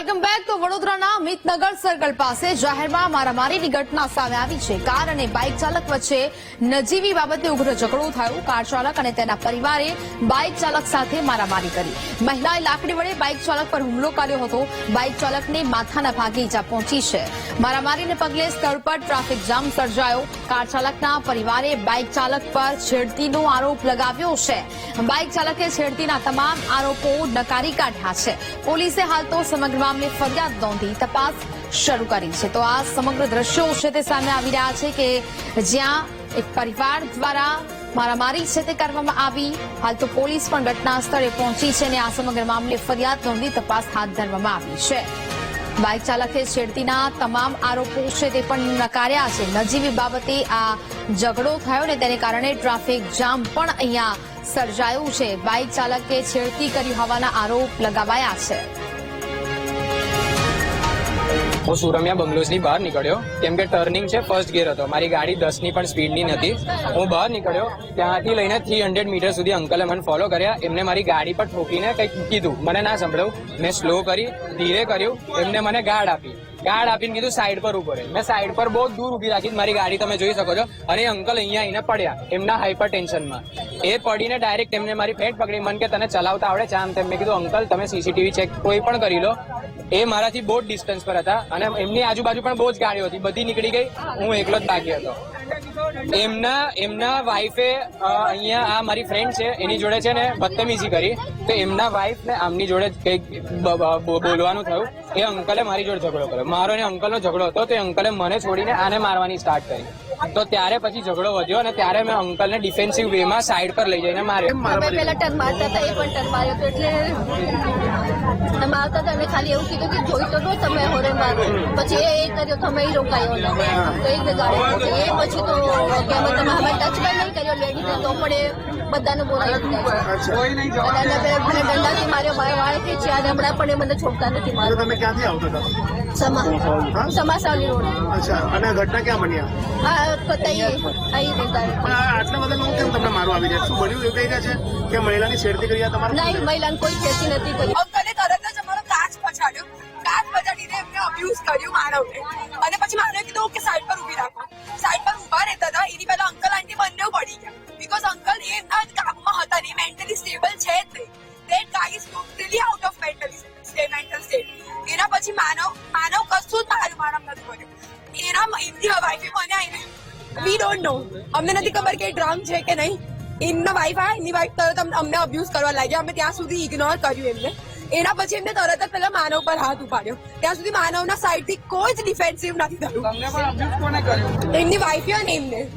Welcome back. તો વડોદરાના મિતનગર circle પાસે જાહેરમાં મારામારીની ઘટના સામે આવી છે. કાર અને બાઇક ચાલક વચ્ચે નજીવી બાબતે ઉગ્ર ઝઘડો થયો. કાર ચાલક અને તેના પરિવારે બાઇક ચાલક સાથે મારામારી કરી. મહિલાએ લાકડી વડે બાઇક ચાલક પર હુમલો કર્યો હતો. બાઇક ચાલકને માથાના ભાગે ઇજા પહોંચી છે. મારામારીને પગલે સ્થળ પર ટ્રાફિક જામ સર્જાયો. કાર ચાલકના પરિવારે બાઇક ચાલક પર છેડતીનો આરોપ લગાવ્યો છે. બાઇક ચાલકે છેડતીના તમામ આરોપો નકારી કાઢ્યા છે. પોલીસે હાલ તો સમગ્ર મામલે ફરિયાદ નોંધી તપાસ શરૂ કરી છે. તો આ સમગ્ર દ્રશ્યો છે તે સામે આવી રહ્યા છે કે જ્યાં એક પરિવાર દ્વારા મારામારી છે તે કરવામાં આવી. હાલ તો પોલીસ પણ ઘટના સ્થળે પહોંચી છે અને આ સમગ્ર મામલે ફરિયાદ નોંધી તપાસ હાથ ધરવામાં આવી છે. બાઇક ચાલકે છેડતીના તમામ આરોપો છે તે પણ નકાર્યા છે. નજીવી બાબતે આ ઝઘડો થયો ને તેને કારણે ટ્રાફિક જામ પણ અહીંયા સર્જાયું છે. બાઇક ચાલકે છેડતી કરી હોવાના આરોપ લગાવાયા છે. હું સુરમ્યા બંગલોઝની બહાર નીકળ્યો. કેમ કે ટર્નિંગ છે ફર્સ્ટ ગિયર હતો. મારી ગાડી દસની પણ સ્પીડની નથી હું બહાર નીકળ્યો. ત્યાંથી લઈને થ્રી હંડ્રેડ મીટર સુધી અંકલે મને ફોલો કર્યા. એમને મારી ગાડી પર ઠોકીને કંઈક કીધું. મને ના સંભળાયું. મેં સ્લો કરી, ધીરે કર્યું. એમને મને ગાર્ડ આપી. ગાર્ડ આપીને કીધું સાઈડ પર ઊભો રહે. મેં સાઈડ પર બહુ દૂર ઊભી રાખી મારી ગાડી તમે જોઈ શકો છો. અને અંકલ અહીંયા આવીને પડ્યા, એમના હાઈપર ટેન્શનમાં એ પડીને ડાયરેક્ટ એમને મારી ફેટ પકડી, મન કે, તને ચલાવતા આવડે છે? તેમ મેં કીધું અંકલ તમે સીસીટીવી ચેક કોઈ પણ કરી લો. એ મારાથી બહુ જ ડિસ્ટન્સ પર હતા. અને એમની આજુબાજુ પણ બહુ જ ગાડીઓ હતી. બધી નીકળી ગઈ. હું એકલો જ બાકી હતો. એમના એમના વાઈફે અહીંયા આ મારી ફ્રેન્ડ છે, એની જોડે છે ને બદતમીજી કરી. તો એમના વાઈફ ને આમની જોડે કંઈક બોલવાનું થયું. એ અંકલે મારી જોડે ઝઘડો કર્યો. મારો ને અંકલનો ઝઘડો હતો, તો એ અંકલે મને છોડીને આને મારવાની સ્ટાર્ટ કરી. તો ત્યારે પછી ઝઘડો વધ્યો અને ત્યારે મેં અંકલને ડિફેન્સિવ વેમાં સાઈડ પર લઈ જઈને માર્યો. પહેલા ટર્ન મારતા હતા, એ પણ ટર્ન માર્યો એટલે અમે આવતા હતા ખાલી એવું કીધું કે જોઈ તો લો તમે હોરે મારો પછી એ કર્યો તો અમે રોકાયો ને તો એ પછી તો કે તમે હવે ટચ પણ નહીં કર્યો લેડીને તો પણ એ બધાને બોલાવી બે મને દંડાથી માર્યો મારા વાળેથી છે અને હમણાં પણ એ મને છોડતા નથી મારો. તમે ક્યાંથી આવતો હતા? સમા સમાસાવલી. રોડ. અચ્છા અને આ ઘટના ક્યાં બન્યા આ? પતાઈએ અહીં રહેતા આટલા બધા લોકો કેમ તમને મારવા આવી જાય શું બન્યું એવું કહી રહ્યા છે? કે મહિલાની છેડતી કરી તમારે નહીં મહિલાને કોઈ ખેતી નથી કરી એના એમની વાઈફે મને આવીને વી ડોન્ટ નો અમને નથી ખબર કે ડ્રંક છે કે નહીં. એમના વાઈફ આ એની વાઈફ તરત અમને- અબ્યુઝ કરવા લાગ્યા. અમે ત્યાં સુધી ઇગ્નોર કર્યું એમને. એના પછી એમને તરત જ પેલા માનવ પર હાથ ઉપાડ્યો. ત્યાં સુધી માનવના સાઈડથી કોઈ જ ડિફેન્સિવ નથી થયું. એમની વાઈફ અને એમને.